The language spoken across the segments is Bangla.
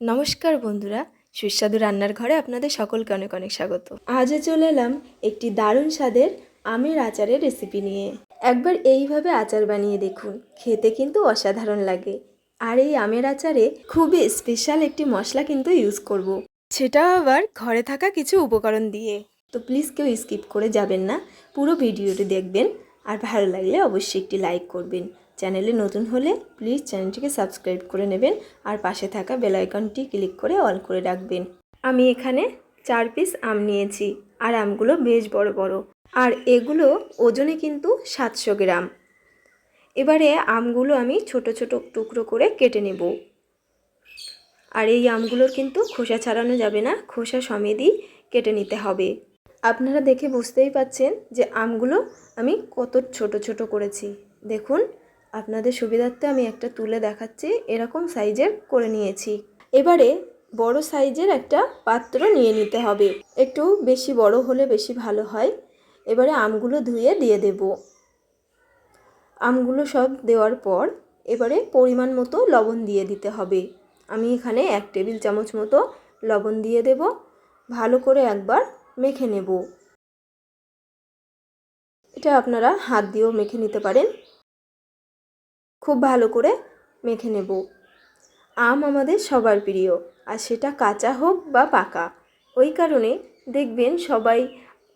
নমস্কার বন্ধুরা, সুস্বাদু রান্নার ঘরে আপনাদের সকলকে অনেক অনেক স্বাগত। আজও চলে এলাম একটি দারুণ স্বাদের আমের আচারের রেসিপি নিয়ে। একবার এইভাবে আচার বানিয়ে দেখুন, খেতে কিন্তু অসাধারণ লাগে। আর এই আমের আচারে খুবই স্পেশাল একটি মশলা কিন্তু ইউজ করব। সেটাও আবার ঘরে থাকা কিছু উপকরণ দিয়ে। তো প্লিজ কেউ স্কিপ করে যাবেন না, পুরো ভিডিওটি দেখবেন। আর ভালো লাগলে অবশ্যই একটি লাইক করবেন। চ্যানেলে নতুন হলে প্লিজ চ্যানেলটিকে সাবস্ক্রাইব করে নেবেন আর পাশে থাকা বেল আইকনটি ক্লিক করে অল করে রাখবেন। আমি এখানে চার পিস আম নিয়েছি আর আমগুলো বেশ বড় বড়। আর এগুলো ওজনে কিন্তু সাতশো গ্রাম। এবারে আমগুলো আমি ছোট ছোট টুকরো করে কেটে নেব। আর এই আমগুলোর কিন্তু খোসা ছাড়ানো যাবে না, খোসা সমেতই কেটে নিতে হবে। আপনারা দেখে বুঝতেই পাচ্ছেন যে আমগুলো আমি কত ছোট ছোট করেছি। দেখুন আপনাদের সুবিধার্থে আমি একটা তুলে দেখাচ্ছি, এরকম সাইজের করে নিয়েছি। এবারে বড় সাইজের একটা পাত্র নিয়ে নিতে হবে। একটু বেশি বড় হলে বেশি ভালো হয়। এবারে আমগুলো ধুয়ে দিয়ে দেব। আমগুলো সব দেওয়ার পর এবারে পরিমাণ মতো লবণ দিয়ে দিতে হবে। আমি এখানে এক টেবিল চামচ মতো লবণ দিয়ে দেব। ভালো করে একবার মেখে নেব। এটা আপনারা হাত দিয়েও মেখে নিতে পারেন। খুব ভালো করে মেখে নেব। আম আমাদের সবার প্রিয়, আর সেটা কাঁচা হোক বা পাকা। ওই কারণে দেখবেন সবাই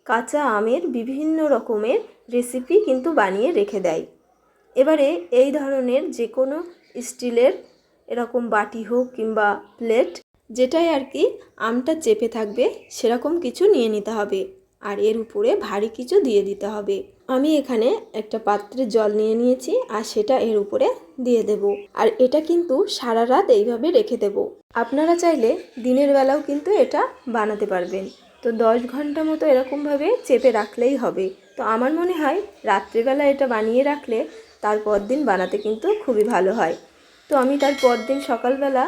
কাঁচা আমের বিভিন্ন রকমের রেসিপি কিন্তু বানিয়ে রেখে দেয়। এবারে এই ধরনের যে কোনো স্টিলের এরকম বাটি হোক কিংবা প্লেট, যেটাই আর কি আমটা চেপে থাকবে, সেরকম কিছু নিয়ে নিতে হবে। আর এর উপরে ভারী কিছু দিয়ে দিতে হবে। আমি এখানে একটা পাত্রে জল নিয়ে নিয়েছি আর সেটা এর উপরে দিয়ে দেব। আর এটা কিন্তু সারা রাত এইভাবে রেখে দেব। আপনারা চাইলে দিনের বেলাও কিন্তু এটা বানাতে পারবেন। তো দশ ঘণ্টা মতো এরকমভাবে চেপে রাখলেই হবে। তো আমার মনে হয় রাত্রিবেলা এটা বানিয়ে রাখলে তারপর দিন বানাতে কিন্তু খুবই ভালো হয়। তো আমি তার পরদিন সকালবেলা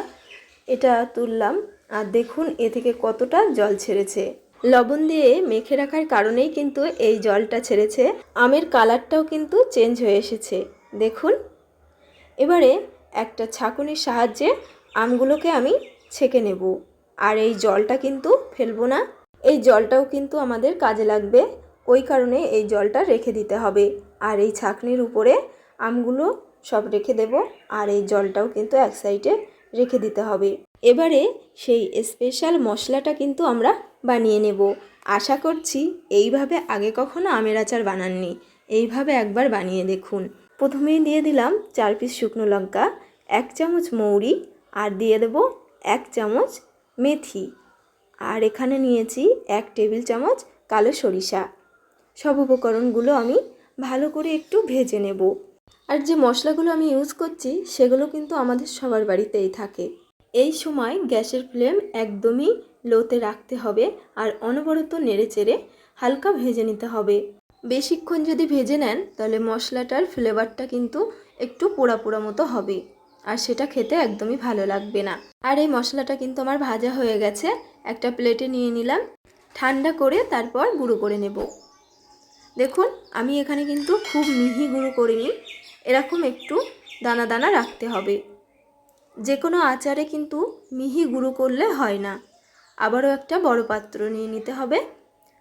এটা তুললাম। আর দেখুন এ থেকে কতটা জল ছেড়েছে। লবণ দিয়ে মেখে রাখার কারণেই কিন্তু এই জলটা ছেড়েছে। আমের কালারটাও কিন্তু চেঞ্জ হয়ে এসেছে। দেখুন। এবারে একটা ছাঁকুনির সাহায্যে আমগুলোকে আমি ছেঁকে নেব। আর এই জলটা কিন্তু ফেলব না। এই জলটাও কিন্তু আমাদের কাজে লাগবে। ওই কারণে এই জলটা রেখে দিতে হবে। আর এই ছাঁকনির উপরে আমগুলো সব রেখে দেব। আর এই জলটাও কিন্তু এক সাইডে রেখে দিতে হবে। এবারে সেই স্পেশাল মশলাটা কিন্তু আমরা বানিয়ে নেব। আশা করছি এইভাবে আগে কখনো আমের আচার বানাননি। এইভাবে একবার বানিয়ে দেখুন। প্রথমেই দিয়ে দিলাম চার পিস শুকনো লঙ্কা, এক চামচ মৌরি আর দিয়ে দেব এক চামচ মেথি। আর এখানে নিয়েছি এক টেবিল চামচ কালো সরিষা। সব উপকরণগুলো আমি ভালো করে একটু ভেজে নেব। আর যে মশলাগুলো আমি ইউজ করছি, সেগুলো কিন্তু আমাদের সবার বাড়িতেই থাকে। এই সময় গ্যাসের ফ্লেম একদমই লোতে রাখতে হবে আর অনবরত নেড়ে চেড়ে হালকা ভেজে নিতে হবে। বেশিক্ষণ যদি ভেজে নেন, তাহলে মশলাটার ফ্লেভারটা কিন্তু একটু পোড়া পোড়া মতো হবে। আর সেটা খেতে একদমই ভালো লাগবে না। আর এই মশলাটা কিন্তু আমার ভাজা হয়ে গেছে। একটা প্লেটে নিয়ে নিলাম। ঠান্ডা করে তারপর গুঁড়ো করে নেব। দেখুন, আমি এখানে কিন্তু খুব মিহি গুঁড়ো করিনি। এরকম একটু দানা দানা রাখতে হবে। যে কোনো আচারে কিন্তু মিহি গুঁড়ো করলে হয় না। আবারও একটা বড় পাত্র নিয়ে নিতে হবে,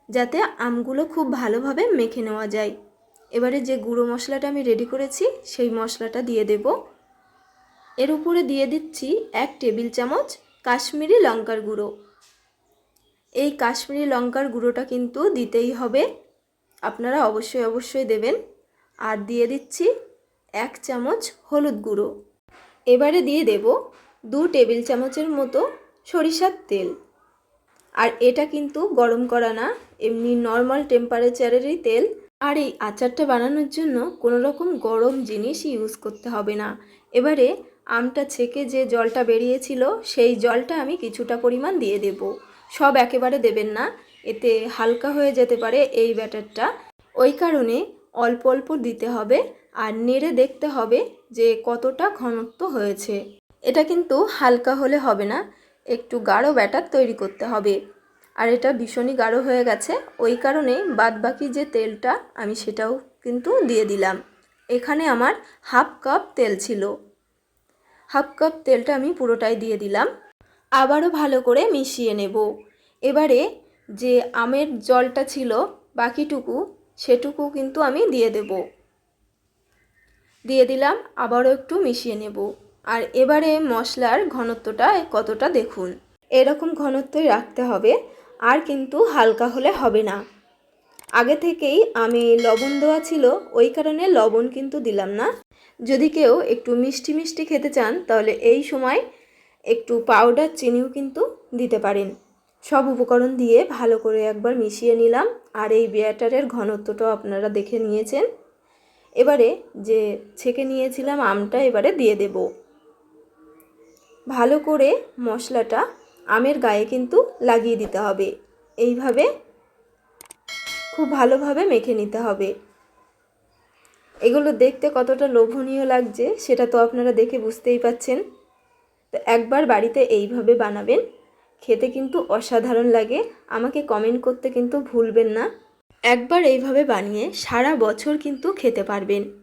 যাতে আমগুলো খুব ভালোভাবে মেখে নেওয়া যায়। এবারে যে গুঁড়ো মশলাটা আমি রেডি করেছি, সেই মশলাটা দিয়ে দেব। এর উপরে দিয়ে দিচ্ছি এক টেবিল চামচ কাশ্মীরি লঙ্কার গুঁড়ো। এই কাশ্মীরি লঙ্কার গুঁড়োটা কিন্তু দিতেই হবে, আপনারা অবশ্যই অবশ্যই দেবেন। আর দিয়ে দিচ্ছি এক চামচ হলুদ গুঁড়ো। এবারে দিয়ে দেব দু টেবিল চামচের মতো সরিষার তেল। আর এটা কিন্তু গরম করা না, এমনি নর্মাল টেম্পারেচারেরই তেল। আর এই আচারটা বানানোর জন্য কোনো রকম গরম জিনিস ইউজ করতে হবে না। এবারে আমটা ছেঁকে যে জলটা বেরিয়েছিল, সেই জলটা আমি কিছুটা পরিমাণ দিয়ে দেব। সব একেবারে দেবেন না, এতে হালকা হয়ে যেতে পারে এই ব্যাটারটা। ওই কারণে অল্প অল্প দিতে হবে আর নেড়ে দেখতে হবে যে কতটা ঘনত্ব হয়েছে। এটা কিন্তু হালকা হলে হবে না একটু গাঢ় ব্যাটার তৈরি করতে হবে। আর এটা ভীষণই গাঢ় হয়ে গেছে। ওই কারণে বাদবাকি যে তেলটা আমি সেটাও কিন্তু দিয়ে দিলাম। এখানে আমার হাফ কাপ তেল ছিল। হাফ কাপ তেলটা আমি পুরোটাই দিয়ে দিলাম। আবারও ভালো করে মিশিয়ে নেব। এবারে যে আমের জলটা ছিল বাকিটুকু, সেটুকু কিন্তু আমি দিয়ে দেব। দিয়ে দিলাম, আবারও একটু মিশিয়ে নেব। আর এবারে মশলার ঘনত্বটা কতটা দেখুন। এরকম ঘনত্বই রাখতে হবে, আর কিন্তু হালকা হলে হবে না। আগে থেকেই আমি লবণ দেওয়া ছিল, ওই কারণে লবণ কিন্তু দিলাম না। যদি কেউ একটু মিষ্টি মিষ্টি খেতে চান, তাহলে এই সময় একটু পাউডার, চিনিও কিন্তু দিতে পারেন। সব উপকরণ দিয়ে ভালো করে একবার মিশিয়ে নিলাম, আর এই ব্যাটারের ঘনত্বটাও আপনারা দেখে নিয়েছেন। এবারে যে ছেঁকে নিয়েছিলাম আমটা এবারে দিয়ে দেব। ভালো করে মশলাটা আমের গায়ে কিন্তু লাগিয়ে দিতে হবে। এইভাবে খুব ভালোভাবে মেখে নিতে হবে। এগুলো দেখতে কতটা লোভনীয় লাগছে সেটা তো আপনারা দেখে বুঝতেই পাচ্ছেন। তো একবার বাড়িতে এইভাবে বানাবেন, খেতে কিন্তু অসাধারণ লাগে। আমাকে কমেন্ট করতে কিন্তু ভুলবেন না। একবার এইভাবে বানিয়ে সারা বছর কিন্তু খেতে পারবেন।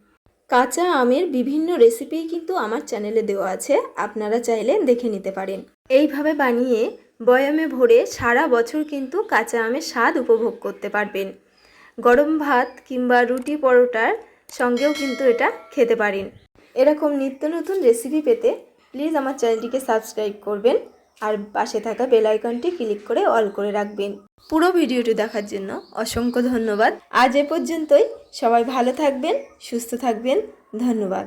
কাঁচা আমের বিভিন্ন রেসিপিই কিন্তু আমার চ্যানেলে দেওয়া আছে, আপনারা চাইলে দেখে নিতে পারেন। এইভাবে বানিয়ে বয়ামে ভরে সারা বছর কিন্তু কাঁচা আমের স্বাদ উপভোগ করতে পারবেন। গরম ভাত কিংবা রুটি পরোটার সঙ্গেও কিন্তু এটা খেতে পারেন। এরকম নিত্য নতুন রেসিপি পেতে প্লিজ আমার চ্যানেলটিকে সাবস্ক্রাইব করবেন। আর পাশে থাকা বেল আইকনটি ক্লিক করে অল করে রাখবেন। পুরো ভিডিওটি দেখার জন্য অসংখ্য ধন্যবাদ। আজ এ পর্যন্তই। সবাই ভালো থাকবেন, সুস্থ থাকবেন। ধন্যবাদ।